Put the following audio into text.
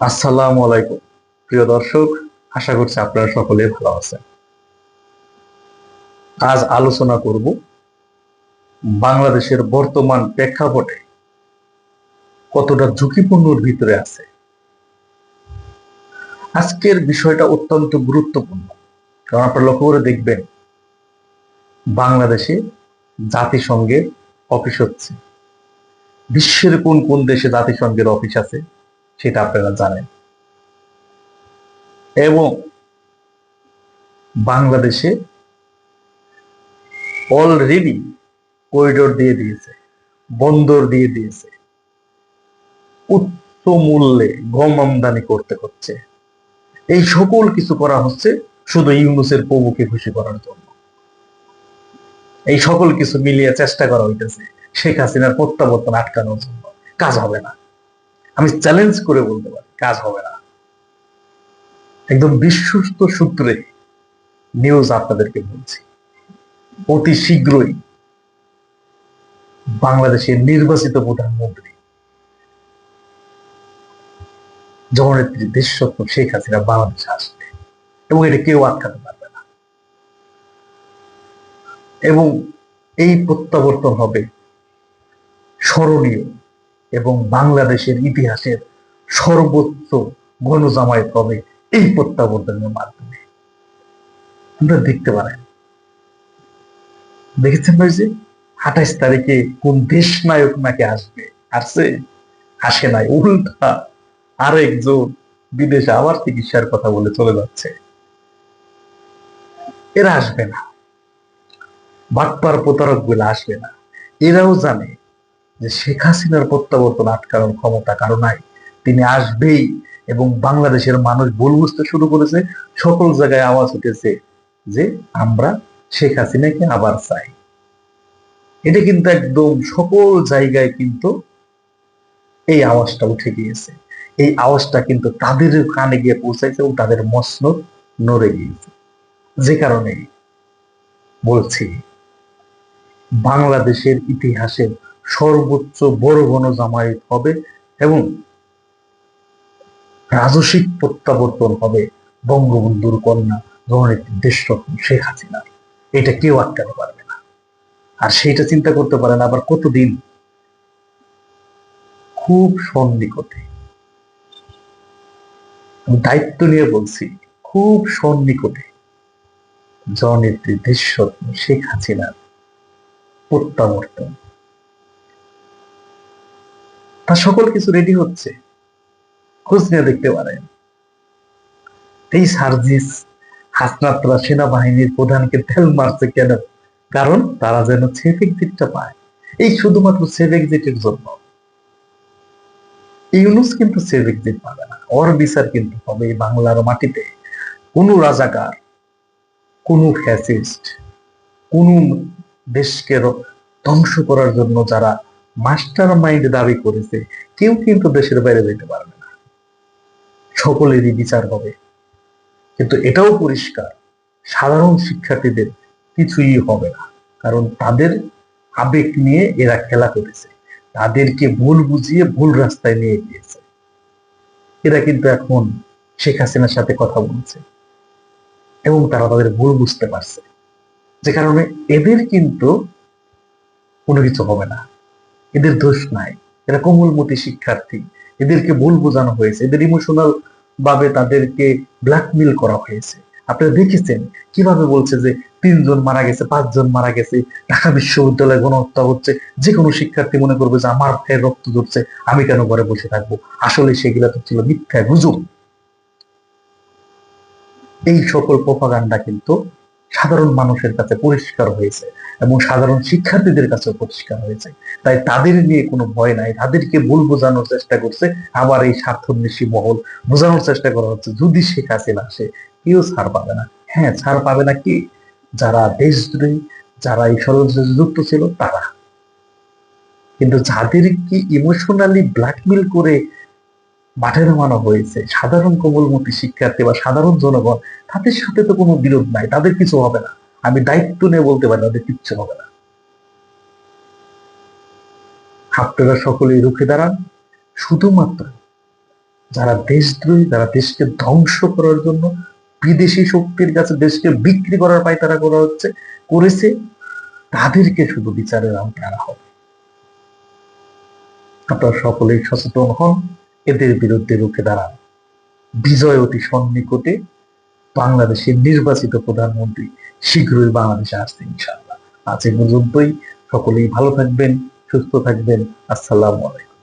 আসসালামু আলাইকুম। প্রিয় দর্শক, আশা করছি আপনারা সকলে ভালো আছেন। আজ আলোচনা করব বাংলাদেশের বর্তমান প্রেক্ষাপটে কতটা ঝুঁকিপূর্ণর ভিতরে আছে। আজকের বিষয়টা অত্যন্ত গুরুত্বপূর্ণ। কারণ আপনারা লক্ষ্য করে দেখবেন, বাংলাদেশে জাতিসংঘের অফিস হচ্ছে। বিশ্বের কোন কোন দেশে জাতিসংঘের অফিস আছে? সেটা আপনারা জানেন। এবং বাংলাদেশে অলরেডি করিডোর দিয়ে দিয়েছে, বন্দর দিয়ে দিয়েছে। উচ্চ মূল্যে গম আমদানি করতে হচ্ছে। এই সকল কিছু করা হচ্ছে শুধু ইউনুসের প্রভুকে খুশি করার জন্য। এই সকল কিছু মিলিয়ে চেষ্টা করা হইতেছে শেখ হাসিনার প্রত্যাবর্তন আটকানোর জন্য। কাজ হবে না। আমি চ্যালেঞ্জ করে বলতে পারি, কাজ হবে না। একদম বিশ্বস্ত সূত্রে নিউজ আপনাদেরকে বলছি। অতি শীঘ্রই বাংলাদেশের নির্বাচিত প্রধানমন্ত্রী জননেত্রী দেশরত্ন শেখ হাসিনা বাংলাদেশে আসবে এবং এটা কেউ আটকাতে পারবে না। এবং এই প্রত্যাবর্তন হবে স্মরণীয়। এবং বাংলাদেশের ইতিহাসের সর্বোচ্চ গণজামায়াত হবে এই প্রত্যাবর্তনের মাধ্যমে। আমরা দেখতে পারেন। দেখেছেন ভাই যে আঠাইশ তারিখে কোন দেশ নায়ক নাকি আসবে? আসছে? আসে নাই, উল্টা আরেকজন বিদেশে আবার চিকিৎসার কথা বলে চলে যাচ্ছে। এরা আসবে না। বাটপার প্রতারকগুলো আসবে না। এরাও জানে যে শেখ হাসিনার প্রত্যাবর্তন আটকানোর ক্ষমতা কারও নাই। তিনি আসবেই এবং বাংলাদেশের মানুষ ভুল বুঝতে শুরু করেছে, সকল জায়গায় আওয়াজ উঠেছে যে আমরা শেখ হাসিনাকে আবার চাই। এটা কিন্তু একদম সকল জায়গায় কিন্তু এই আওয়াজটা উঠে গিয়েছে। এই আওয়াজটা কিন্তু তাদের কানে গিয়ে পৌঁছাইছে এবং তাদের মসনদ নড়ে গিয়েছে। যে কারণে বলছি, বাংলাদেশের ইতিহাসের সর্বোচ্চ বড় গণজামায়াত হবে এবং রাজস্বিক প্রত্যাবর্তন হবে বঙ্গবন্ধুর কন্যা জননেত্রী দেশরত্ন শেখ হাসিনা এটা কেউ আটকাতে পারবে না। আর সেটা চিন্তা করতে পারেন আবার কতদিন? খুব সন্নিকটে। দায়িত্ব নিয়ে বলছি, খুব সন্নিকটে জননেত্রী দেশরত্ন শেখ হাসিনার প্রত্যাবর্তন। তা সকল কিছু রেডি হচ্ছে। খোঁজ নিয়ে দেখতে পারেন। এই সার্জিস, হাসনাতরা সেনাবাহিনীর প্রধানকে তেল মারছে কেন? কারণ তারা যেন সেফ এক্সিটটা পায়। এই শুধুমাত্র সেফ এক্সিটের জন্য। ইউনুস কিন্তু সেফ এক্সিট পাবে না। ওর বিচার কিন্তু হবে এই বাংলার মাটিতে। কোন রাজাকার, কোন ফ্যাসিস্ট কোন দেশকে ধ্বংস করার জন্য যারা মাস্টার মাইন্ড দাবি করেছে, কেউ কিন্তু দেশের বাইরে যেতে পারবে না। সকলেরই বিচার হবে। কিন্তু এটাও পরিষ্কার, সাধারণ শিক্ষার্থীদের কিছুই হবে না। কারণ তাদের আবেগ নিয়ে এরা খেলা করেছে। তাদেরকে ভুল বুঝিয়ে ভুল রাস্তায় নিয়ে গিয়েছে। এরা কিন্তু এখন শেখ হাসিনার সাথে কথা বলছে। এবং তারা তাদের ভুল বুঝতে পারছে। যে কারণে এদের কিন্তু কোনো কিছু হবে না। এদের দোষ নাই। এরা কোমলমতি শিক্ষার্থী। এদেরকে ভুল বোঝানো হয়েছে। এদের ইমোশনাল ভাবে তাদেরকে ব্ল্যাকমেল করা হয়েছে। আপনারা দেখেছেন? কীভাবে বলছে যে তিনজন মারা গেছে, পাঁচজন মারা গেছে, ঢাকা বিশ্ববিদ্যালয়ে গণহত্যা হচ্ছে যে কোনো শিক্ষার্থী মনে করবে যে আমার ভাইয়ের রক্ত ধরছে আমি কেন ঘরে বসে থাকব? আসলে সেগুলো তো ছিল মিথ্যায় গুজব। এই সকল প্রপাগান্ডা কিন্তু সাধারণ মানুষের কাছে পরিষ্কার হয়েছে এবং সাধারণ শিক্ষার্থীদের কাছে পরিষ্কার হয়েছে। তাই তাদের নিয়ে কোনো ভয় নাই। তাদেরকে ভুল বোঝানোর চেষ্টা করছে। আবার এই স্বার্থন্বেষী মহল বোঝানোর চেষ্টা করা হচ্ছে, যদি শেখ হাসিনা আসে, কেউ ছাড় পাবে না। হ্যাঁ ছাড় পাবে না কি? যারা দেশদ্রোহী, যারা এই ষড়যন্ত্রে যুক্ত ছিল, তারা। কিন্তু যাদেরকে ইমোশনালি ব্ল্যাকমেল করে মাঠে নামানো হয়েছে। সাধারণ কোমলমতি শিক্ষার্থী বা সাধারণ জনগণ, তাদের সাথে তো কোনো বিরোধ নাই, তাদের কিছু হবে না। আমি দায়িত্ব নিয়ে বলতে পারি তাদের কিচ্ছু হবে না। আপনারা সকলেই রুখে দাঁড়ান। শুধুমাত্র যারা দেশদ্রোহী, যারা দেশকে ধ্বংস করার জন্য বিদেশি শক্তির কাছে দেশকে বিক্রি করার পায়তারা করা হচ্ছে, করেছে, তাদেরকে শুধু বিচারের আওতায় আনা হবে। আপনারা সকলেই সচেতন হন। এদের বিরুদ্ধে রুখে দাঁড়ান। বিজয় অতি সন্নিকটে বাংলাদেশের নির্বাচিত প্রধানমন্ত্রী শীঘ্রই বাংলাদেশে আসতে ইনশাল্লাহ আজ এ পর্যন্তই। সকলেই ভালো থাকবেন, সুস্থ থাকবেন। আসসালামু আলাইকুম।